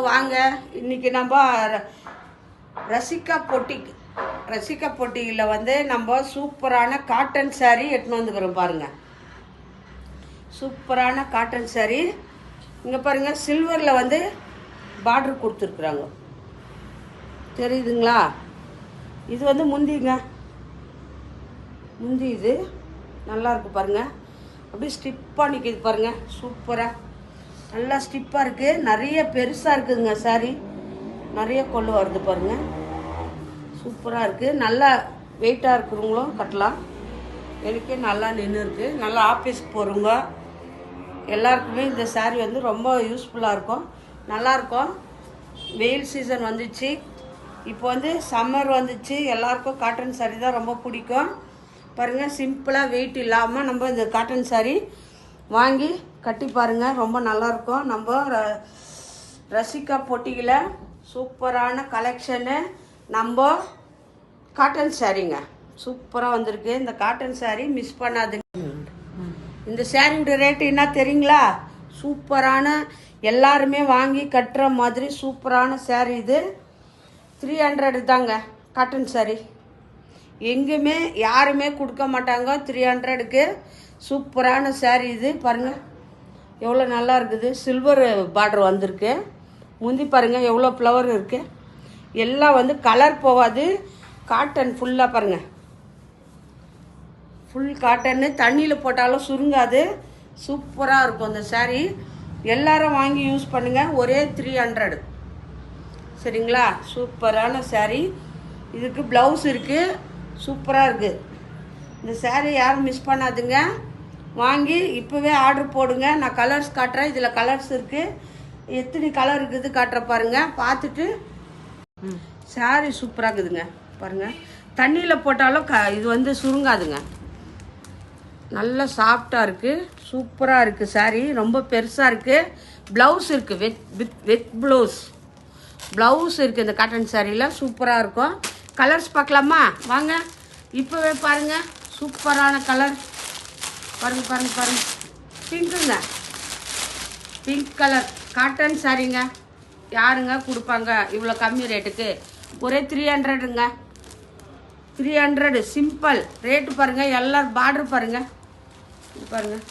வாங்க. இன்னைக்கு நம்ம ர- ரசிகா பொட்டிக் ரசிகா பொட்டியில் வந்து நம்ம சூப்பரான காட்டன் சாரீ எடுத்துன்னு வந்துக்கிறோம் பாருங்க. சூப்பரான காட்டன் சாரீ இங்கே பாருங்க சில்வரில் வந்து பார்டர் கொடுத்துருக்குறாங்க. தெரியுதுங்களா? இது வந்து முந்திங்க. முந்தி இது. நல்லாயிருக்கு பாருங்கள் பாருங்க. அப்படியே ஸ்டிப்பாக நிற்கிது பாருங்கள் சூப்பராக நல்லா ஸ்டிப்பாக இருக்குது நிறைய பெருசாக இருக்குதுங்க சாரி நிறைய கொள்ளு வருது பாருங்க. சூப்பராக இருக்குது நல்லா வெயிட்டாக இருக்கிறவங்களும் கட்டலாம். எனக்கே நல்லா நின்று இருக்குது நல்லா ஆஃபீஸ்க்கு போகிறவங்க எல்லாருக்குமே இந்த saree வந்து ரொம்ப யூஸ்ஃபுல்லாக இருக்கும். நல்லாயிருக்கும் வெயில் சீசன் வந்துச்சு. இப்போ வந்து சம்மர் வந்துச்சு. எல்லாருக்கும் காட்டன் saree தான் ரொம்ப பிடிக்கும். பாருங்கள் சிம்பிளாக வெயிட் இல்லாமல் நம்ம இந்த காட்டன் saree வாங்கி கட்டி பாருங்கள் ரொம்ப நல்லாயிருக்கும் நம்ம ர- ரசிகா பொட்டியில் சூப்பரான கலெக்ஷனு நம்ம காட்டன் சாரீங்க சூப்பராக வந்திருக்கு. இந்த காட்டன் சாரீ மிஸ் பண்ணாதுங்க. இந்த சாரியோட ரேட்டு என்ன தெரியுங்களா? சூப்பரான எல்லாருமே வாங்கி கட்டுற மாதிரி சூப்பரான சாரீ இது. த்ரீ ஹண்ட்ரடு தாங்க காட்டன் சாரீ எங்கேயுமே யாருமே கொடுக்க மாட்டாங்க. த்ரீ ஹண்ட்ரடுக்கு சூப்பரான சேரீ இது. பாருங்கள் எவ்வளோ நல்லா இருக்குது. சில்வர் பார்டர் வந்திருக்கு. முந்தி பாருங்கள் எவ்வளோ ஃப்ளவர் இருக்குது எல்லாம் வந்து கலர் போகாது. காட்டன் ஃபுல்லாக பாருங்கள் ஃபுல் காட்டன்னு தண்ணியில் போட்டாலும் சுருங்காது. சூப்பராக இருக்கும் அந்த சேரீ எல்லாரும் வாங்கி யூஸ் பண்ணுங்கள் ஒரே த்ரீ ஹண்ட்ரட் சரிங்களா? சூப்பரான saree. இதுக்கு ப்ளவுஸ் இருக்குது சூப்பராக இருக்குது இந்த சேரீ யாரும் மிஸ் பண்ணாதுங்க. வாங்கி இப்போவே ஆர்டர் போடுங்க. நான் கலர்ஸ் காட்டுறேன். இதில் கலர்ஸ் இருக்குது எத்தனை கலர் இருக்குது காட்டுற பாருங்கள் பார்த்துட்டு saree சூப்பராக இருக்குதுங்க. பாருங்கள் தண்ணியில் போட்டாலும் க இது வந்து சுருங்காதுங்க. நல்லா சாஃப்டாக இருக்குது சூப்பராக இருக்குது saree. ரொம்ப பெருசாக இருக்குது ப்ளவுஸ் இருக்குது with with with blouse blouse இருக்குது இந்த காட்டன் சாரியில் சூப்பராக இருக்கும். கலர்ஸ் பார்க்கலாமா? வாங்க. இப்போவே பாருங்கள் சூப்பரான கலர் பாருங்க பாருங்க பாருங்க. பிங்க்குங்க பிங்க் கலர் காட்டன் சாரீங்க யாருங்க கொடுப்பாங்க இவ்வளோ கம்மி ரேட்டுக்கு ஒரே த்ரீ ஹண்ட்ரடுங்க த்ரீ ஹண்ட்ரடு சிம்பிள் ரேட்டு பாருங்கள் எல்லோரும் பார்டர் பாருங்கள் இது பாருங்கள்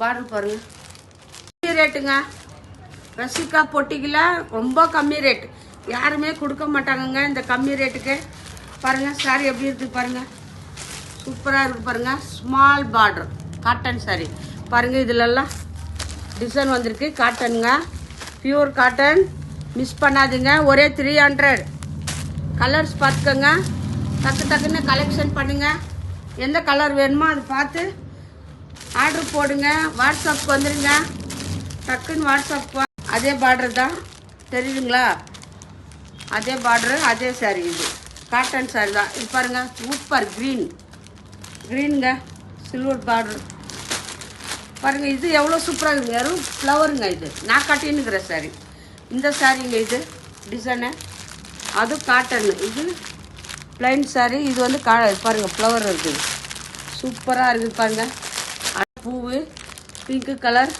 பார்டர் பாருங்கள் கம்மி ரேட்டுங்க ரசிகா பொட்டிக்கில் ரொம்ப கம்மி ரேட்டு யாருமே கொடுக்க மாட்டாங்கங்க. இந்த கம்மி ரேட்டுக்கு. பாருங்கள் சாரி எப்படி இருக்குது பாருங்கள் சூப்பராக இருக்குது பாருங்கள் ஸ்மால் பார்டர் காட்டன் சாரி பாருங்கள் இதிலெல்லாம் டிசைன் வந்திருக்கு. காட்டனுங்க பியூர் காட்டன் மிஸ் பண்ணாதீங்க. ஒரே த்ரீ ஹண்ட்ரட் கலர்ஸ் பார்த்துக்கோங்க. டக்கு டக்குன்னு கலெக்ஷன் பண்ணுங்கள் எந்த கலர் வேணுமோ அதை பார்த்து ஆர்டர் போடுங்க. வாட்ஸ்அப்புக்கு வந்துடுங்க டக்குன்னு வாட்ஸ்அப் அதே பார்டர் தான். தெரியுதுங்களா? அதே பார்டரு அதே சாரீ இது. காட்டன் சாரீ தான். இது பாருங்க சூப்பர் க்ரீன் க்ரீனுங்க சில்வர் பார்டர் பாருங்க இது எவ்வளோ சூப்பராக இருக்குங்க வெறும் ஃப்ளவருங்க இது. நான் கட்டின்னுக்கிற saree. இந்த சாரீங்க இது. டிசைனு அது காட்டன் இது பிளைன் saree. இது வந்து கா பாருங்கள் ஃப்ளவர் இருக்குது. சூப்பராக இருக்குது பாருங்கள் பூவு பிங்க்கு கலர்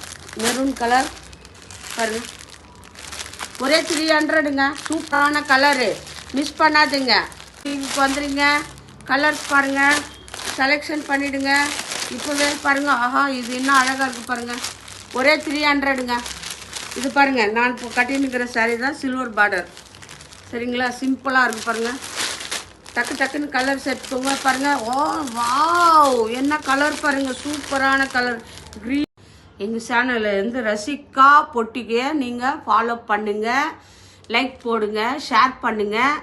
மெரூன் கலர் பாருங்கள் ஒரே த்ரீ ஹண்ட்ரடுங்க சூப்பரான கலரு. மிஸ் பண்ணாதுங்க. டிவிக்கு வந்துடுங்க கலர்ஸ் பாருங்கள் செலெக்ஷன் பண்ணிடுங்க. இப்போவே பாருங்க. ஆஹா இது இன்னும் அழகாக இருக்குது பாருங்கள் ஒரே த்ரீ ஹண்ட்ரடுங்க இது பாருங்கள் நான் இப்போ கட்டினுக்கிற சாரீ தான் சில்வர் பார்டர் சரிங்களா? சிம்பிளாக இருக்குது பாருங்கள் டக்கு டக்குன்னு கலர் செட் போங்க பாருங்கள் ஓ வாவ் என்ன கலர் பாருங்கள் சூப்பரான கலர் க்ரீன் எங்கள் சேனலில் இருந்து ரசிகா பொட்டிக்க நீங்கள் ஃபாலோ பண்ணுங்கள் லைக் போடுங்க ஷேர் பண்ணுங்கள்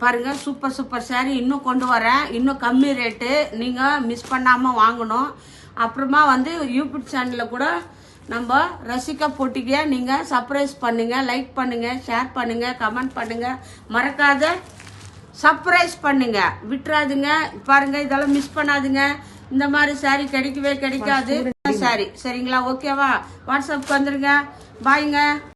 பாருங்கள் சூப்பர் சூப்பர் saree இன்னும் கொண்டு வரேன். இன்னும் கம்மி ரேட்டு நீங்கள் மிஸ் பண்ணாமல் வாங்கணும். அப்புறமா வந்து யூடியூப் சேனலில் கூட நம்ம ரசிகா பொட்டிக்க நீங்கள் சர்ப்ரைஸ் பண்ணுங்கள் லைக் பண்ணுங்கள் ஷேர் பண்ணுங்கள் கமெண்ட் பண்ணுங்கள் மறக்காத சர்ப்ரைஸ் பண்ணுங்கள் விட்டுறாதுங்க. பாருங்கள் இதெல்லாம் மிஸ் பண்ணாதுங்க. இந்த மாதிரி saree கிடைக்கவே கிடைக்காது. சாரி சரிங்களா? ஓகேவா வாட்ஸ்அப்க்கு வந்துருங்க. பாய்ங்க